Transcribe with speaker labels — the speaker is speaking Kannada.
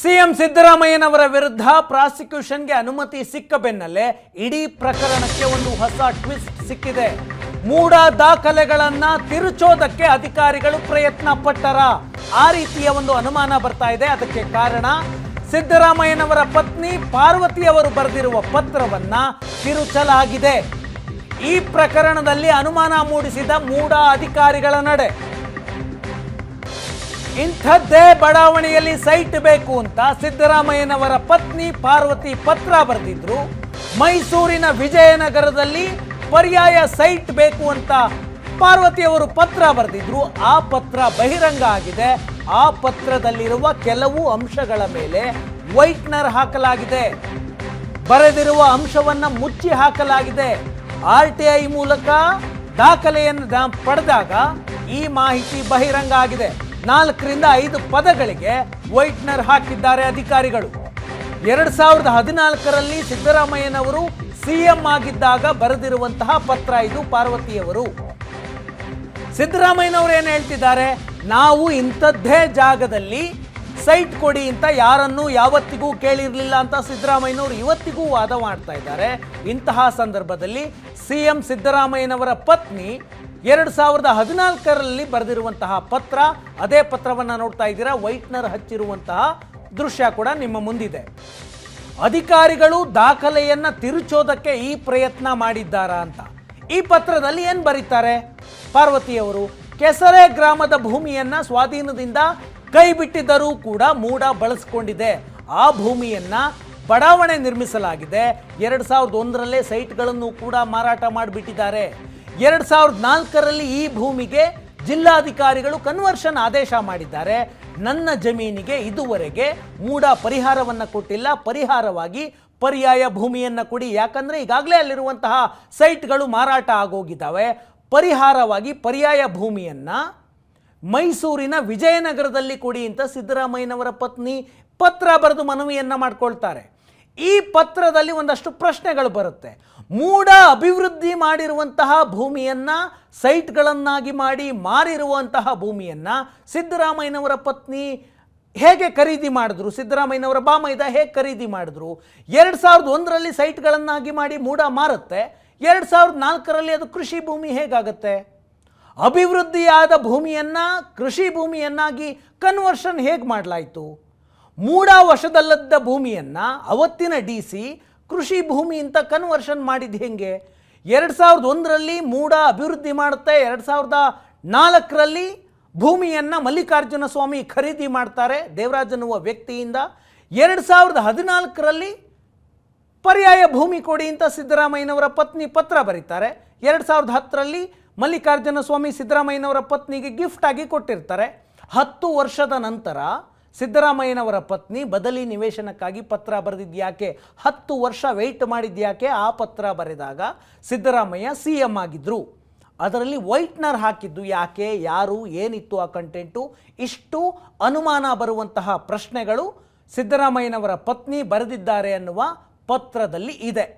Speaker 1: ಸಿಎಂ ಸಿದ್ದರಾಮಯ್ಯನವರ ವಿರುದ್ಧ ಪ್ರಾಸಿಕ್ಯೂಷನ್ಗೆ ಅನುಮತಿ ಸಿಕ್ಕ ಬೆನ್ನಲ್ಲೇ ಇಡೀ ಪ್ರಕರಣಕ್ಕೆ ಒಂದು ಹೊಸ ಟ್ವಿಸ್ಟ್ ಸಿಕ್ಕಿದೆ. ಮೂಡ ದಾಖಲೆಗಳನ್ನ ತಿರುಚೋದಕ್ಕೆ ಅಧಿಕಾರಿಗಳು ಪ್ರಯತ್ನ ಪಟ್ಟರ ಆ ರೀತಿಯ ಒಂದು ಅನುಮಾನ ಬರ್ತಾ ಇದೆ. ಅದಕ್ಕೆ ಕಾರಣ ಸಿದ್ದರಾಮಯ್ಯನವರ ಪತ್ನಿ ಪಾರ್ವತಿ ಅವರು ಬರೆದಿರುವ ಪತ್ರವನ್ನ ತಿರುಚಲಾಗಿದೆ. ಈ ಪ್ರಕರಣದಲ್ಲಿ ಅನುಮಾನ ಮೂಡಿಸಿದ ಮೂಡ ಅಧಿಕಾರಿಗಳ ನಡೆ. ಇಂಥದ್ದೇ ಬಡಾವಣೆಯಲ್ಲಿ ಸೈಟ್ ಬೇಕು ಅಂತ ಸಿದ್ದರಾಮಯ್ಯನವರ ಪತ್ನಿ ಪಾರ್ವತಿ ಪತ್ರ ಬರೆದಿದ್ರು. ಮೈಸೂರಿನ ವಿಜಯನಗರದಲ್ಲಿ ಪರ್ಯಾಯ ಸೈಟ್ ಬೇಕು ಅಂತ ಪಾರ್ವತಿಯವರು ಪತ್ರ ಬರೆದಿದ್ರು. ಆ ಪತ್ರ ಬಹಿರಂಗ ಆಗಿದೆ. ಆ ಪತ್ರದಲ್ಲಿರುವ ಕೆಲವು ಅಂಶಗಳ ಮೇಲೆ ವೈಟ್ನರ್ ಹಾಕಲಾಗಿದೆ. ಬರೆದಿರುವ ಅಂಶವನ್ನ ಮುಚ್ಚಿ ಹಾಕಲಾಗಿದೆ. ಆರ್ ಟಿ ಐ ಮೂಲಕ ದಾಖಲೆಯನ್ನು ಪಡೆದಾಗ ಈ ಮಾಹಿತಿ ಬಹಿರಂಗ ಆಗಿದೆ. ನಾಲ್ಕರಿಂದ ಐದು ಪದಗಳಿಗೆ ವೈಟ್ನರ್ ಹಾಕಿದ್ದಾರೆ ಅಧಿಕಾರಿಗಳು. ಎರಡ್ ಸಾವಿರದ ಹದಿನಾಲ್ಕರಲ್ಲಿ ಸಿದ್ದರಾಮಯ್ಯನವರು ಸಿಎಂ ಆಗಿದ್ದಾಗ ಬರೆದಿರುವಂತಹ ಪತ್ರ ಇದು ಪಾರ್ವತಿಯವರು. ಸಿದ್ದರಾಮಯ್ಯನವರು ಏನು ಹೇಳ್ತಿದ್ದಾರೆ? ನಾವು ಇಂಥದ್ದೇ ಜಾಗದಲ್ಲಿ ಸೈಟ್ ಕೊಡಿ ಅಂತ ಯಾರನ್ನೂ ಯಾವತ್ತಿಗೂ ಕೇಳಿರಲಿಲ್ಲ ಅಂತ ಸಿದ್ದರಾಮಯ್ಯನವರು ಇವತ್ತಿಗೂ ವಾದ ಮಾಡ್ತಾ ಇದ್ದಾರೆ. ಇಂತಹ ಸಂದರ್ಭದಲ್ಲಿ ಸಿ ಎಂ ಸಿದ್ದರಾಮಯ್ಯನವರ ಪತ್ನಿ ಎರಡು ಸಾವಿರದ ಹದಿನಾಲ್ಕರಲ್ಲಿ ಬರೆದಿರುವಂತಹ ಪತ್ರ, ಅದೇ ಪತ್ರವನ್ನು ನೋಡ್ತಾ ಇದ್ದೀರಾ? ವೈಟ್ನರ್ ಹಚ್ಚಿರುವಂತಹ ದೃಶ್ಯ ಕೂಡ ನಿಮ್ಮ ಮುಂದಿದೆ. ಅಧಿಕಾರಿಗಳು ದಾಖಲೆಯನ್ನು ತಿರುಚೋದಕ್ಕೆ ಈ ಪ್ರಯತ್ನ ಮಾಡಿದ್ದಾರಾ ಅಂತ. ಈ ಪತ್ರದಲ್ಲಿ ಏನು ಬರೀತಾರೆ? ಪಾರ್ವತಿಯವರು ಕೆಸರೆ ಗ್ರಾಮದ ಭೂಮಿಯನ್ನು ಸ್ವಾಧೀನದಿಂದ ಕೈ ಬಿಟ್ಟಿದ್ದರೂ ಕೂಡ ಮೂಡ ಬಳಸ್ಕೊಂಡಿದೆ. ಆ ಭೂಮಿಯನ್ನು ಬಡಾವಣೆ ನಿರ್ಮಿಸಲಾಗಿದೆ. ಎರಡು ಸಾವಿರದ ಒಂದರಲ್ಲೇ ಸೈಟ್ಗಳನ್ನು ಕೂಡ ಮಾರಾಟ ಮಾಡಿಬಿಟ್ಟಿದ್ದಾರೆ. ಎರಡ್ ಸಾವಿರದ ನಾಲ್ಕರಲ್ಲಿ ಈ ಭೂಮಿಗೆ ಜಿಲ್ಲಾಧಿಕಾರಿಗಳು ಕನ್ವರ್ಷನ್ ಆದೇಶ ಮಾಡಿದ್ದಾರೆ. ನನ್ನ ಜಮೀನಿಗೆ ಇದುವರೆಗೆ ಮೂಡ ಪರಿಹಾರವನ್ನು ಕೊಟ್ಟಿಲ್ಲ. ಪರಿಹಾರವಾಗಿ ಪರ್ಯಾಯ ಭೂಮಿಯನ್ನು ಕೊಡಿ. ಯಾಕಂದರೆ ಈಗಾಗಲೇ ಅಲ್ಲಿರುವಂತಹ ಸೈಟ್ಗಳು ಮಾರಾಟ ಆಗೋಗಿದ್ದಾವೆ. ಪರಿಹಾರವಾಗಿ ಪರ್ಯಾಯ ಭೂಮಿಯನ್ನು ಮೈಸೂರಿನ ವಿಜಯನಗರದಲ್ಲಿ ಕೊಡಿ ಅಂತ ಸಿದ್ದರಾಮಯ್ಯನವರ ಪತ್ನಿ ಪತ್ರ ಬರೆದು ಮನವಿಯನ್ನು ಮಾಡ್ಕೊಳ್ತಾರೆ. ಈ ಪತ್ರದಲ್ಲಿ ಒಂದಷ್ಟು ಪ್ರಶ್ನೆಗಳು ಬರುತ್ತೆ. ಮೂಡ ಅಭಿವೃದ್ಧಿ ಮಾಡಿರುವಂತಹ ಭೂಮಿಯನ್ನು, ಸೈಟ್ಗಳನ್ನಾಗಿ ಮಾಡಿ ಮಾರಿರುವಂತಹ ಭೂಮಿಯನ್ನು ಸಿದ್ದರಾಮಯ್ಯನವರ ಪತ್ನಿ ಹೇಗೆ ಖರೀದಿ ಮಾಡಿದ್ರು? ಸಿದ್ದರಾಮಯ್ಯನವರ ಬಾಮೈದ ಹೇಗೆ ಖರೀದಿ ಮಾಡಿದ್ರು? ಎರಡು ಸಾವಿರದ ಒಂದರಲ್ಲಿ ಸೈಟ್ಗಳನ್ನಾಗಿ ಮಾಡಿ ಮೂಡ ಮಾರುತ್ತೆ. ಎರಡು ಸಾವಿರದ ನಾಲ್ಕರಲ್ಲಿ ಅದು ಕೃಷಿ ಭೂಮಿ ಹೇಗಾಗತ್ತೆ? ಅಭಿವೃದ್ಧಿಯಾದ ಭೂಮಿಯನ್ನು, ಕೃಷಿ ಭೂಮಿಯನ್ನಾಗಿ ಕನ್ವರ್ಷನ್ ಹೇಗೆ ಮಾಡಲಾಯಿತು? ಮೂಡ ವಶದಲ್ಲದ್ದ ಭೂಮಿಯನ್ನು ಅವತ್ತಿನ ಡಿ ಸಿ ಕೃಷಿ ಭೂಮಿ ಅಂತ ಕನ್ವರ್ಷನ್ ಮಾಡಿದ್ದು ಹೆಂಗೆ? ಎರಡು ಸಾವಿರದ ಒಂದರಲ್ಲಿ ಮೂಡ ಅಭಿವೃದ್ಧಿ ಮಾಡುತ್ತೆ, ಎರಡು ಸಾವಿರದ ನಾಲ್ಕರಲ್ಲಿ ಭೂಮಿಯನ್ನು ಮಲ್ಲಿಕಾರ್ಜುನ ಸ್ವಾಮಿ ಖರೀದಿ ಮಾಡ್ತಾರೆ ದೇವರಾಜ್ ಅನ್ನುವ ವ್ಯಕ್ತಿಯಿಂದ. ಎರಡು ಸಾವಿರದ ಹದಿನಾಲ್ಕರಲ್ಲಿ ಪರ್ಯಾಯ ಭೂಮಿ ಕೊಡಿ ಅಂತ ಸಿದ್ದರಾಮಯ್ಯನವರ ಪತ್ನಿ ಪತ್ರ ಬರೀತಾರೆ. ಎರಡು ಸಾವಿರದ ಹತ್ತರಲ್ಲಿ ಮಲ್ಲಿಕಾರ್ಜುನ ಸ್ವಾಮಿ ಸಿದ್ದರಾಮಯ್ಯನವರ ಪತ್ನಿಗೆ ಗಿಫ್ಟ್ ಆಗಿ ಕೊಟ್ಟಿರ್ತಾರೆ. ಹತ್ತು ವರ್ಷದ ನಂತರ ಸಿದ್ದರಾಮಯ್ಯನವರ ಪತ್ನಿ ಬದಲಿ ನಿವೇಶನಕ್ಕಾಗಿ ಪತ್ರ ಬರೆದಿದ್ಯಾಕೆ? ಹತ್ತು ವರ್ಷ ವೆಯ್ಟ್ ಮಾಡಿದ್ಯಾಕೆ ಆ ಪತ್ರ ಬರೆದಾಗ ಸಿದ್ದರಾಮಯ್ಯ ಸಿ ಎಂ ಆಗಿದ್ರು. ಅದರಲ್ಲಿ ವೈಟ್ನರ್ ಹಾಕಿದ್ದು ಯಾಕೆ, ಯಾರು, ಏನಿತ್ತು ಆ ಕಂಟೆಂಟು ಇಷ್ಟು ಅನುಮಾನ ಬರುವಂತಹ ಪ್ರಶ್ನೆಗಳು ಸಿದ್ದರಾಮಯ್ಯನವರ ಪತ್ನಿ ಬರೆದಿದ್ದಾರೆ ಅನ್ನುವ ಪತ್ರದಲ್ಲಿ ಇದೆ.